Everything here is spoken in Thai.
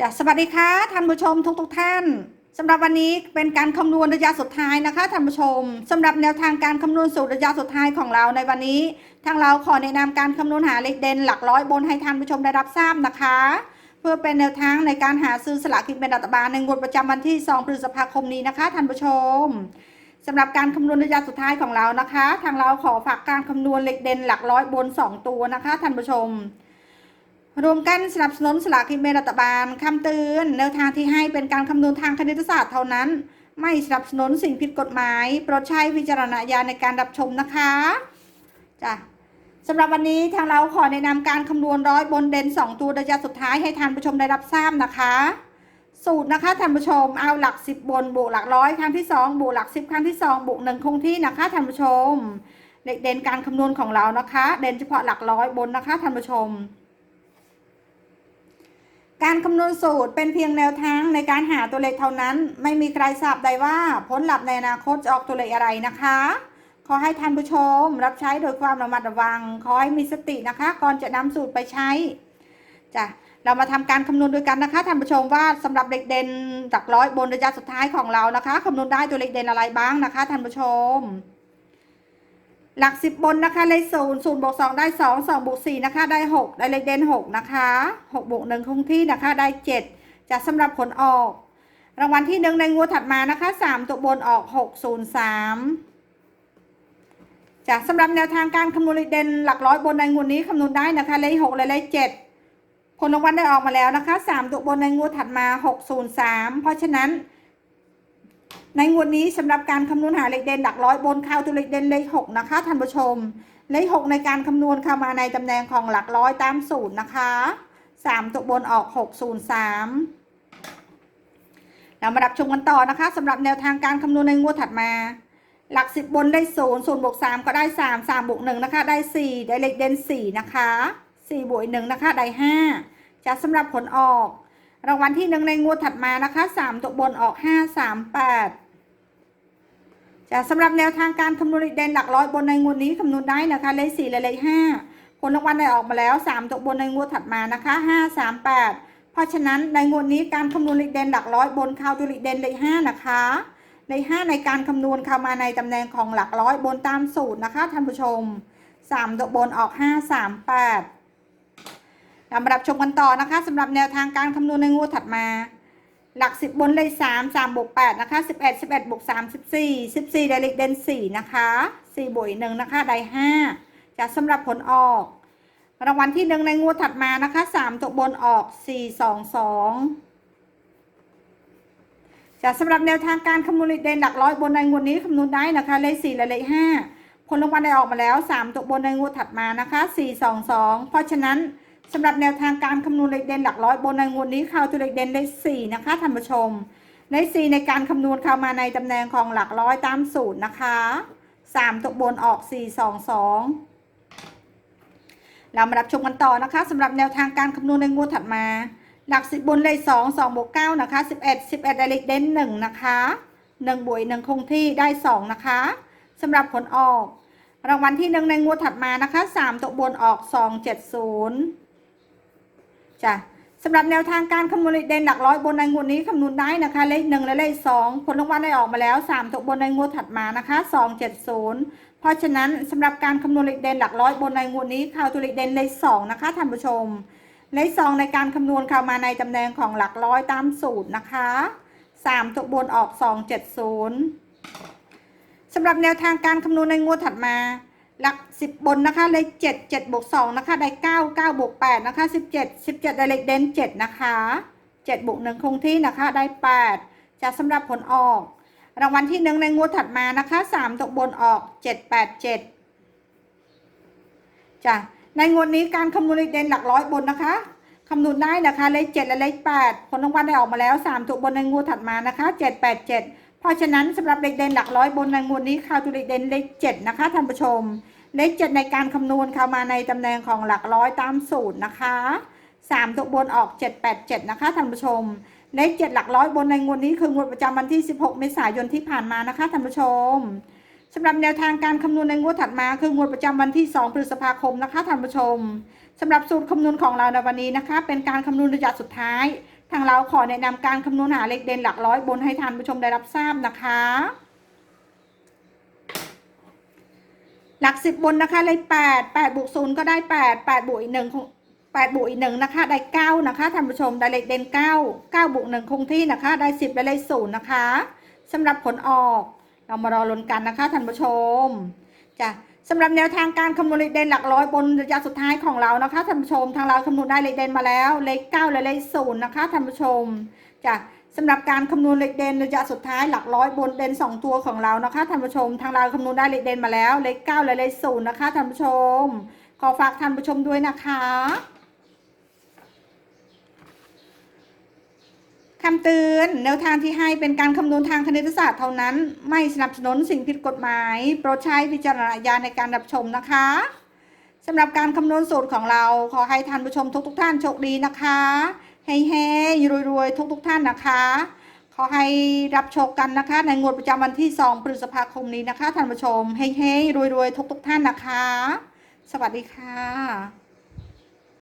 จะสวัสดีค่ะท่านผู้ชมทุกทุกๆท่านสำหรับวันนี้เป็นการคำนวณระยะสุดท้ายนะคะท่านผู้ชมสำหรับแนวทางการคำนวณสูตรระยะสุดท้ายของเราในวันนี้ ทางเราขอแนะนำการคำนวณหาเลขเด่นหลักร้อยบนให้ท่านผู้ชมได้รับทราบนะคะ เพื่อเป็นแนวทางในการหาซื้อสลากกินแบ่งรัฐบาลในงวดประจำวันที่ 2 พฤษภาคมนี้นะคะท่านผู้ชมสำหรับการคำนวณระยะสุดท้ายของเรานะคะ ทางเราขอฝากการคำนวณเลขเด่นหลักร้อยบน 2 ตัวนะคะท่านผู้ชม รวมกันสนับสนุนสลากกินแบ่งรัฐบาลคำเตือนแนวทางที่ให้เป็นการคำนวณทางคณิตศาสตร์เท่านั้น ไม่สนับสนุนสิ่งผิดกฎหมายโปรดใช้วิจารณญาณในการรับชมนะคะจ้ะสำหรับวันนี้ทางเราขอแนะนำการคำนวณร้อยบนเด่น2 ตัวระยะสุดท้ายให้ท่านผู้ชมได้รับทราบนะคะ สูตรนะคะท่านผู้ชมเอาหลัก 10 บนบวกหลักร้อยครั้งที่2บวกหลัก 10 ครั้งที่2บวก1คงที่นะคะท่านผู้ชมเด่นการคำนวณของเรานะคะ เด่นเฉพาะหลักร้อยบนนะคะท่านผู้ชม การคำนวณสูตรเป็นเพียงแนวทางในการหาตัวเลขเท่านั้น ไม่มีใครทราบได้ว่าผลลัพธ์ในอนาคตจะออกตัวเลขอะไรนะคะ ขอให้ท่านผู้ชมรับใช้โดยความระมัดระวัง ขอให้มีสตินะคะ ก่อนจะนำสูตรไปใช้จ้ะเรามาทำการคำนวณด้วยกันนะคะท่านผู้ชมว่าสำหรับเลขเด่นหลักร้อยบนระยะสุดท้ายของเรานะคะคำนวณได้ตัวเลขเด่นอะไรบ้างนะคะท่านผู้ชม หลักสิบบนนะคะเลขศูนย์ศูนย์บวกสองได้สองสองบวกสี่นะคะได้หกได้เลขเด่นหกนะคะหกบวกหนึ่งคงที่นะคะได้เจ็ดจะสำหรับผลออก รางวัลที่หนึ่งในงวดถัดมานะคะสามตัวบนออกหกศูนย์สามจากสำหรับแนวทางการคำนวณเลขเด่นหลักร้อยบนในงวดนี้คำนวณได้นะคะเลขหกและเลขเจ็ดผลรางวัลได้ออกมาแล้วนะคะสามตัวบนในงวดถัดมาหกศูนย์สามเพราะฉะนั้น ในงวดนี้สำหรับการคำนวณหาเลขเด่นหลักร้อยบนเข้าตัวเลขเด่นเลขหกนะคะท่านผู้ชม เลขหกในการคำนวณเข้ามาในตำแหน่งของหลักร้อยตามสูตรนะคะสามตัวบนออกหกศูนย์สามเรามารับชมกันต่อนะคะสำหรับแนวทางการคำนวณในงวดถัดมา หลักสิบบนได้ศูนย์ศูนย์บวกสามก็ได้สามสามบวกหนึ่งนะคะ ได้สี่ได้เลขเด่นสี่นะคะสี่บวกหนึ่งนะคะ ได้ห้าจะสำหรับผลออก รางวัลที่หนึ่งในงวดถัดมานะคะสามตัวบนออกห้าสามแปด จะสำหรับแนวทางการคำนวณเลขเด่นหลักร้อยบนในงวดนี้คำนวณได้นะคะเลขสี่และเลขห้าผลรางวัลได้ออกมาแล้วสามตัวบนในงวดถัดมานะคะห้าสามแปดเพราะฉะนั้นในงวดนี้การคำนวณเลขเด่นหลักร้อยบนเข้าตัวเลขเด่นเลขห้านะคะเลขห้าในการคำนวณเข้ามาในตำแหน่งของหลักร้อยบนตามสูตรนะคะท่านผู้ชมสามตัวบนออกห้าสามแปดเรามารับชมกันต่อนะคะสำหรับแนวทางการคำนวณในงวดถัดมา หลักสิบบนเลยสามสามบวกแปดนะคะสิบเอ็ดสิบเอ็ดบวกสามสิบสี่สิบสี่ได้เลขเด่นสี่นะคะสี่บวกอีกหนึ่งนะคะได้ห้าจะสำหรับผลออก รางวัลที่หนึ่งในงวดถัดมานะคะสามตัวบนออกสี่สองสองจะสำหรับแนวทางการคำนวณเลขเด่นหลักร้อยบนในงวดนี้คำนวณได้นะคะเลขสี่และเลขห้าผลรางวัลได้ออกมาแล้วสามตัวบนในงวดถัดมานะคะสี่สองสองเพราะฉะนั้น สำหรับแนวทางการคำนวณเลขเด่นหลักร้อยบนในงวดนี้เข้าตัวเลขเด่นเลขสี่นะคะท่านผู้ชม เลขสี่ในการคำนวณเข้ามาในตำแหน่งของหลักร้อยตามสูตรนะคะสามตัวบนออกสี่สองสองเรามารับชมกันต่อนะคะสำหรับแนวทางการคำนวณในงวดถัดมา หลักสิบบนเลขสองสองบวกเก้านะคะสิบเอ็ดสิบเอ็ดเลขเด่นหนึ่งนะคะหนึ่งบวกหนึ่งคงที่ได้สองนะคะสำหรับผลออก รางวัลที่หนึ่งในงวดถัดมานะคะสามตัวบนออกสองเจ็ดศูนย์ จ้ะสำหรับแนวทางการคำนวณเลขเด่นหลักร้อยบนในงวดนี้คำนวณได้นะคะ เลขหนึ่งและเลขสองผลรางวัลได้ออกมาแล้วสามตัวบนในงวดถัดมานะคะสองเจ็ดศูนย์เพราะฉะนั้นสำหรับการคำนวณเลขเด่นหลักร้อยบนในงวดนี้ข้าวตัวเลขเด่นเลขสองนะคะท่านผู้ชม เลขสองในการคำนวณข้าวมาในตำแหน่งของหลักร้อยตามสูตรนะคะสามตัวบนออกสองเจ็ดศูนย์สำหรับแนวทางการคำนวณในงวดถัดมา หลักสิบบนนะคะเลขเจ็ดเจ็ดบวกสองนะคะได้เก้าเก้าบวกแปดนะคะสิบเจ็ดสิบเจ็ดได้เลขเด่นเจ็ดนะคะเจ็ดบวกหนึ่งคงที่นะคะได้แปดจะสำหรับผลออก รางวัลที่หนึ่งในงวดถัดมานะคะสามตกบนออกเจ็ดแปดเจ็ดจ้ะในงวดนี้การคำนวณเลขเด่นหลักร้อยบนนะคะคำนวณได้นะคะเลขเจ็ดและเลขแปดผลรางวัลได้ออกมาแล้วสามตัวบนในงวดถัดมานะคะเจ็ดแปด เพราะฉะนั้นสำหรับเลขเด่นหลักร้อยบนในงวดนี้ข่าวตัวเลขเด่นเลขเจ็ดนะคะท่านผู้ชม เลขเจ็ดในการคำนวณเข้ามาในตำแหน่งของหลักร้อยตามสูตรนะคะสามตัวบนออกเจ็ดแปดเจ็ดนะคะท่านผู้ชม เลขเจ็ดหลักร้อยบนในงวดนี้คืองวดประจำวันที่16เมษายนที่ผ่านมานะคะท่านผู้ชมสำหรับแนวทางการคำนวณในงวดถัดมาคืองวดประจำวันที่ 2 พฤษภาคมนะคะท่านผู้ชมสำหรับสูตรคำนวณของเราในวันนี้นะคะ เป็นการคำนวณระยะสุดท้ายางเราขอแนะนำการคำนวณหาเลขเด่นหลักร้อยบนให้ท่านผู้ชมได้รับทราบนะคะ หลักสิบบนนะคะเลยแปดแปดบวกศูนย์ก็ได้แปดแปดบวกอีกหนึ่งแปดบวกอีกหนึ่งนะคะ ได้เก้านะคะท่านผู้ชมได้เลขเด่นเก้าเก้าบวกหนึ่งคงที่นะคะ ได้สิบได้เลขศูนย์นะคะสำหรับผลออก เรามารอลุ้นกันนะคะท่านผู้ชมจ้ะ สำหรับแนวทางการคำนวณเลขเด่นหลักร้อยบนระยะสุดท้ายของเรานะคะท่านผู้ชมทางเราคำนวณได้เลขเด่นมาแล้วเลขเก้าและเลขศูนย์นะคะท่านผู้ชมจ้ะสำหรับการคำนวณเลขเด่นระยะสุดท้ายหลักร้อยบนเด่นสองตัวของเรานะคะท่านผู้ชม ทางเราคำนวณได้เลขเด่นมาแล้วเลขเก้าและเลขศูนย์นะคะท่านผู้ชม ขอฝากท่านผู้ชมด้วยนะคะ คำเตือนแนวทางที่ให้เป็นการคำนวณทางคณิตศาสตร์เท่านั้น ไม่สนับสนุนสิ่งผิดกฎหมาย โปรดใช้วิจารณญาณในการรับชมนะคะสำหรับการคำนวณสูตรของเราขอให้ท่านผู้ชมทุกๆทท่านโชคดีนะคะให้เฮ้รวยๆทุกๆทท่านนะคะ ขอให้รับโชคกันนะคะ ในงวดประจำวันที่ 2 พฤษภาคมนี้นะคะท่านผู้ชมเฮ้ๆรวยๆทุกๆทท่านนะคะ สวัสดีค่ะ